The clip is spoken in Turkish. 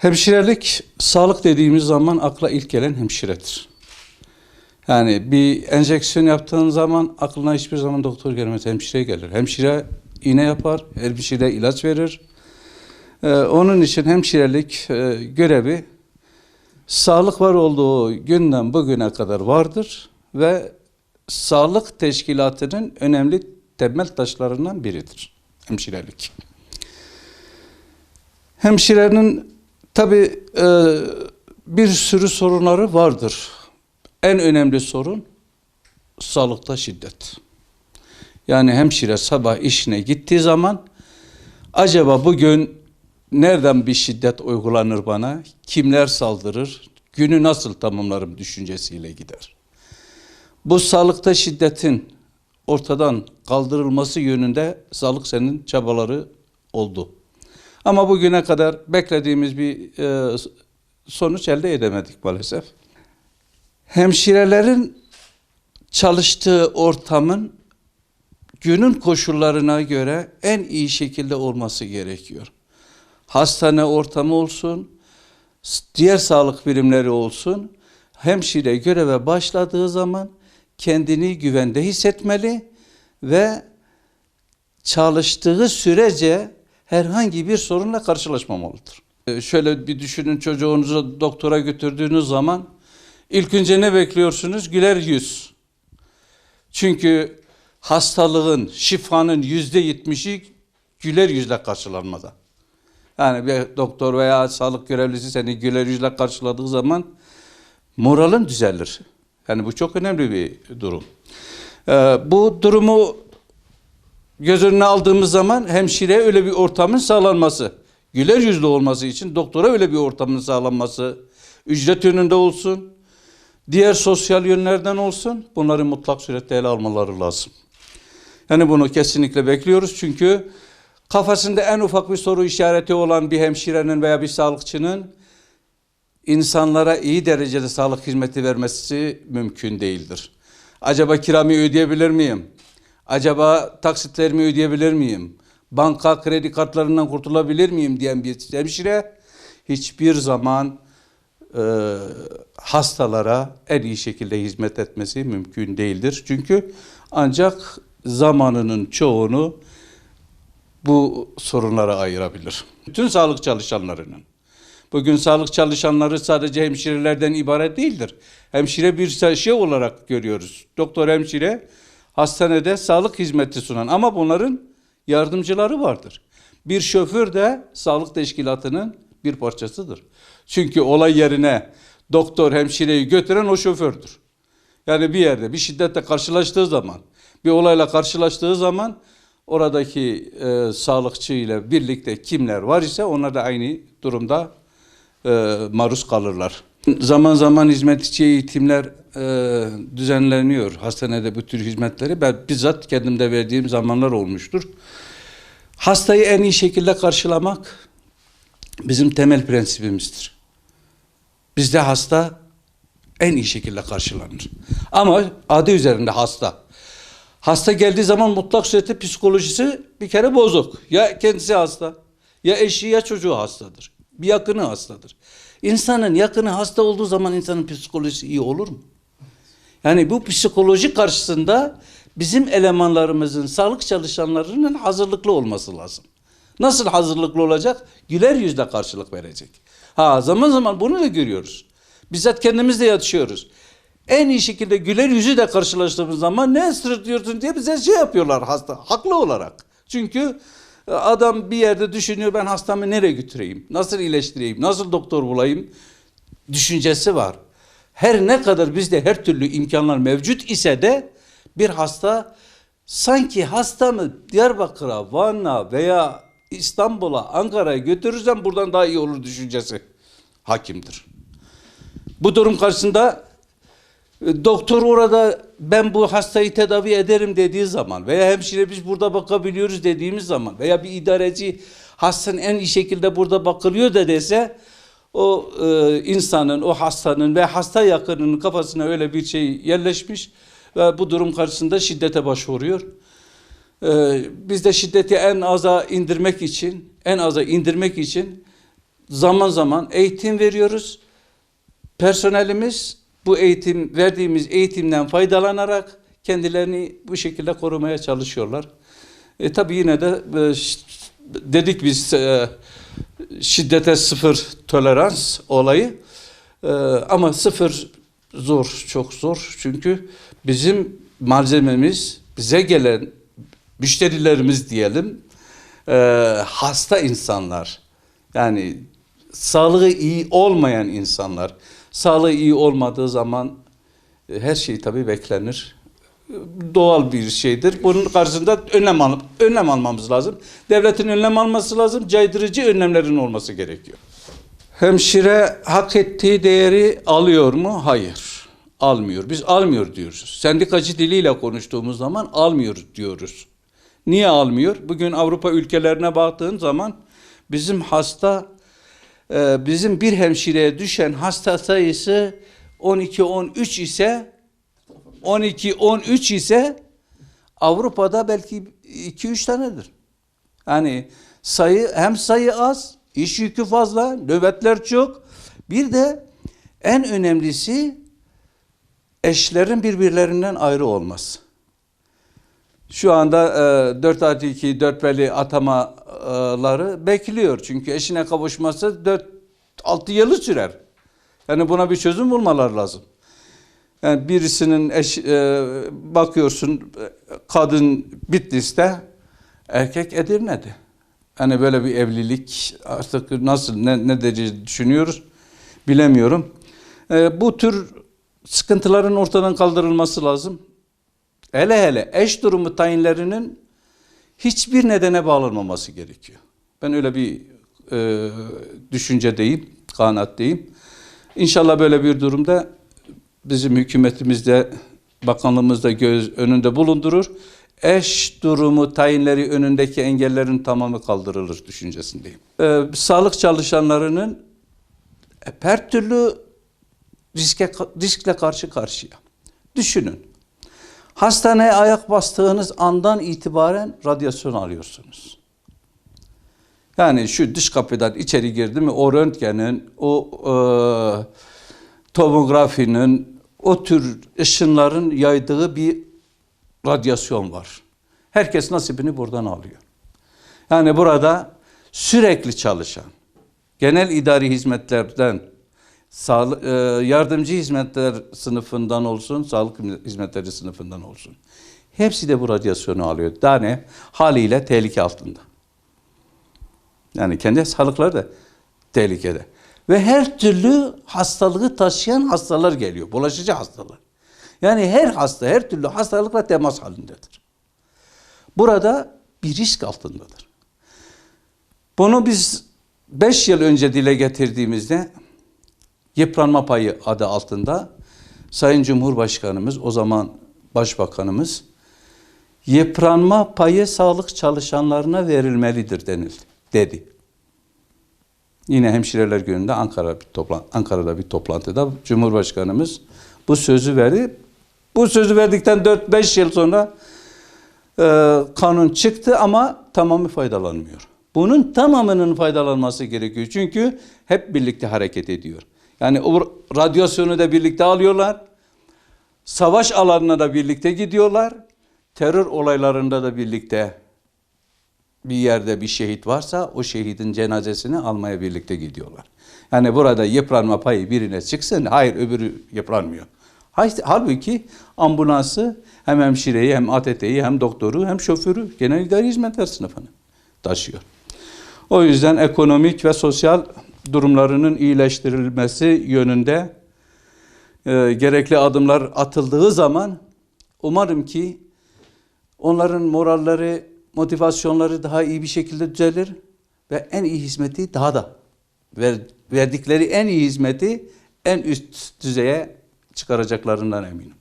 Hemşirelik, sağlık dediğimiz zaman akla ilk gelen hemşiredir. Yani bir enjeksiyon yaptığın zaman aklına hiçbir zaman doktor gelmez, hemşire gelir. Hemşire iğne yapar, hemşire ilaç verir. Ee, onun için hemşirelik e, görevi sağlık var olduğu günden bugüne kadar vardır ve sağlık teşkilatının önemli temel taşlarından biridir hemşirelik. Hemşirenin tabi bir sürü sorunları vardır. En önemli sorun sağlıkta şiddet. Yani hemşire sabah işine gittiği zaman acaba bugün nereden bir şiddet uygulanır bana, kimler saldırır, günü nasıl tamamlarım düşüncesiyle gider. Bu sağlıkta şiddetin ortadan kaldırılması yönünde sağlık senin çabaları oldu. Ama bugüne kadar beklediğimiz bir e, sonuç elde edemedik maalesef. Hemşirelerin çalıştığı ortamın günün koşullarına göre en iyi şekilde olması gerekiyor. Hastane ortamı olsun, diğer sağlık birimleri olsun. Hemşire göreve başladığı zaman kendini güvende hissetmeli ve çalıştığı sürece herhangi bir sorunla karşılaşmamalıdır. Ee, Şöyle bir düşünün çocuğunuzu doktora götürdüğünüz zaman ilk önce ne bekliyorsunuz? Güler yüz. Çünkü hastalığın, şifanın yüzde yetmişi güler yüzle karşılanmada. Yani bir doktor veya sağlık görevlisi seni güler yüzle karşıladığı zaman moralin düzelir. Yani bu çok önemli bir durum. Ee, bu durumu göz önüne aldığımız zaman hemşire öyle bir ortamın sağlanması, güler yüzlü olması için doktora öyle bir ortamın sağlanması, ücret yönünde olsun, diğer sosyal yönlerden olsun bunları mutlak surette ele almaları lazım. Yani bunu kesinlikle bekliyoruz çünkü kafasında en ufak bir soru işareti olan bir hemşirenin veya bir sağlıkçının insanlara iyi derecede sağlık hizmeti vermesi mümkün değildir. Acaba kiramı ödeyebilir miyim? Acaba taksitlerimi ödeyebilir miyim? Banka kredi kartlarından kurtulabilir miyim diyen bir hemşire hiçbir zaman e, hastalara en iyi şekilde hizmet etmesi mümkün değildir. Çünkü ancak zamanının çoğunu bu sorunlara ayırabilir. Bütün sağlık çalışanlarının. Bugün sağlık çalışanları sadece hemşirelerden ibaret değildir. Hemşire bir şey olarak görüyoruz. Doktor hemşire hastanede sağlık hizmeti sunan ama bunların yardımcıları vardır. Bir şoför de sağlık teşkilatının bir parçasıdır. Çünkü olay yerine doktor hemşireyi götüren o şofördür. Yani bir yerde bir şiddetle karşılaştığı zaman, bir olayla karşılaştığı zaman oradaki e, sağlıkçı ile birlikte kimler var ise onlar da aynı durumda e, maruz kalırlar. Zaman zaman hizmetçi eğitimler e, düzenleniyor hastanede bu tür hizmetleri. Ben bizzat kendimde verdiğim zamanlar olmuştur. Hastayı en iyi şekilde karşılamak bizim temel prensibimizdir. Bizde hasta en iyi şekilde karşılanır. Ama adı üzerinde hasta. Hasta geldiği zaman mutlak surette psikolojisi bir kere bozuk. Ya kendisi hasta, ya eşi ya çocuğu hastadır. Bir yakını hastadır. İnsanın yakını hasta olduğu zaman insanın psikolojisi iyi olur mu? Yani bu psikoloji karşısında bizim elemanlarımızın, sağlık çalışanlarının hazırlıklı olması lazım. Nasıl hazırlıklı olacak? Güler yüzle karşılık verecek. Ha zaman zaman bunu da görüyoruz. Bizzat kendimiz de yatışıyoruz. En iyi şekilde güler yüzü de karşılaştığımız zaman ne sırıtıyorsun diye bize şey yapıyorlar hasta. Haklı olarak. Çünkü adam bir yerde düşünüyor ben hastamı nereye götüreyim? Nasıl iyileştireyim? Nasıl doktor bulayım? Düşüncesi var. Her ne kadar bizde her türlü imkanlar mevcut ise de bir hasta sanki hastamı Diyarbakır'a, Van'a veya İstanbul'a, Ankara'ya götürürsem buradan daha iyi olur düşüncesi hakimdir. Bu durum karşısında doktor orada ben bu hastayı tedavi ederim dediği zaman veya hemşire biz burada bakabiliyoruz dediğimiz zaman veya bir idareci hastanın en iyi şekilde burada bakılıyor da dese o e, insanın, o hastanın ve hasta yakınının kafasına öyle bir şey yerleşmiş ve bu durum karşısında şiddete başvuruyor. E, biz de şiddeti en aza indirmek için, en aza indirmek için zaman zaman eğitim veriyoruz. Personelimiz bu eğitim verdiğimiz eğitimden faydalanarak kendilerini bu şekilde korumaya çalışıyorlar. E tabii yine de e, dedik biz e, şiddete sıfır tolerans olayı. E, ama sıfır zor, çok zor. Çünkü bizim malzememiz, bize gelen müşterilerimiz diyelim, e, hasta insanlar. Yani sağlığı iyi olmayan insanlar. Sağlığı iyi olmadığı zaman e, her şey tabii beklenir. Doğal bir şeydir. Bunun karşısında önlem alıp önlem almamız lazım. Devletin önlem alması lazım. Caydırıcı önlemlerin olması gerekiyor. Hemşire hak ettiği değeri alıyor mu? Hayır. Almıyor. Biz almıyor diyoruz. Sendikacı diliyle konuştuğumuz zaman almıyor diyoruz. Niye almıyor? Bugün Avrupa ülkelerine baktığın zaman bizim hasta bizim bir hemşireye düşen hasta sayısı 12-13 ise 12-13 ise Avrupa'da belki 2-3 tanedir. Yani sayı hem sayı az, iş yükü fazla, nöbetler çok. Bir de en önemlisi eşlerin birbirlerinden ayrı olması. Şu anda e, 4 artı 2, 4 veli atamaları bekliyor. Çünkü eşine kavuşması 4 6 yılı sürer. Yani buna bir çözüm bulmalar lazım. Yani birisinin eş, e, bakıyorsun e, kadın Bitlis'te erkek Edirne'de. Hani böyle bir evlilik artık nasıl ne, ne derece düşünüyoruz bilemiyorum. E, bu tür sıkıntıların ortadan kaldırılması lazım. Hele hele eş durumu tayinlerinin hiçbir nedene bağlanmaması gerekiyor. Ben öyle bir e, düşüncedeyim, kanaatteyim. İnşallah böyle bir durumda bizim hükümetimizde, bakanlığımızda göz önünde bulundurur. Eş durumu tayinleri önündeki engellerin tamamı kaldırılır düşüncesindeyim. Ee, sağlık çalışanlarının her türlü riske, riskle karşı karşıya. Düşünün. Hastaneye ayak bastığınız andan itibaren radyasyon alıyorsunuz. Yani şu dış kapıdan içeri girdi mi o röntgenin, o e, tomografinin, o tür ışınların yaydığı bir radyasyon var. Herkes nasibini buradan alıyor. Yani burada sürekli çalışan, genel idari hizmetlerden, sağlık, e, yardımcı hizmetler sınıfından olsun, sağlık hizmetleri sınıfından olsun. Hepsi de bu radyasyonu alıyor. Daha ne? Haliyle tehlike altında. Yani kendi sağlıkları da tehlikede. Ve her türlü hastalığı taşıyan hastalar geliyor. Bulaşıcı hastalar. Yani her hasta her türlü hastalıkla temas halindedir. Burada bir risk altındadır. Bunu biz 5 yıl önce dile getirdiğimizde yıpranma payı adı altında Sayın Cumhurbaşkanımız o zaman Başbakanımız yıpranma payı sağlık çalışanlarına verilmelidir denildi, dedi. Yine Hemşireler Günü'nde Ankara bir toplan Ankara'da bir toplantıda Cumhurbaşkanımız bu sözü verdi. Bu sözü verdikten 4-5 yıl sonra e, kanun çıktı ama tamamı faydalanmıyor. Bunun tamamının faydalanması gerekiyor. Çünkü hep birlikte hareket ediyor. Yani o radyasyonu da birlikte alıyorlar. Savaş alanına da birlikte gidiyorlar. Terör olaylarında da birlikte bir yerde bir şehit varsa o şehidin cenazesini almaya birlikte gidiyorlar. Yani burada yıpranma payı birine çıksın, hayır öbürü yıpranmıyor. Halbuki ambulansı hem hemşireyi hem ATT'yi hem doktoru hem şoförü genel idari hizmetler sınıfını taşıyor. O yüzden ekonomik ve sosyal durumlarının iyileştirilmesi yönünde e, gerekli adımlar atıldığı zaman umarım ki onların moralleri, motivasyonları daha iyi bir şekilde düzelir ve en iyi hizmeti daha da ver, verdikleri en iyi hizmeti en üst düzeye çıkaracaklarından eminim.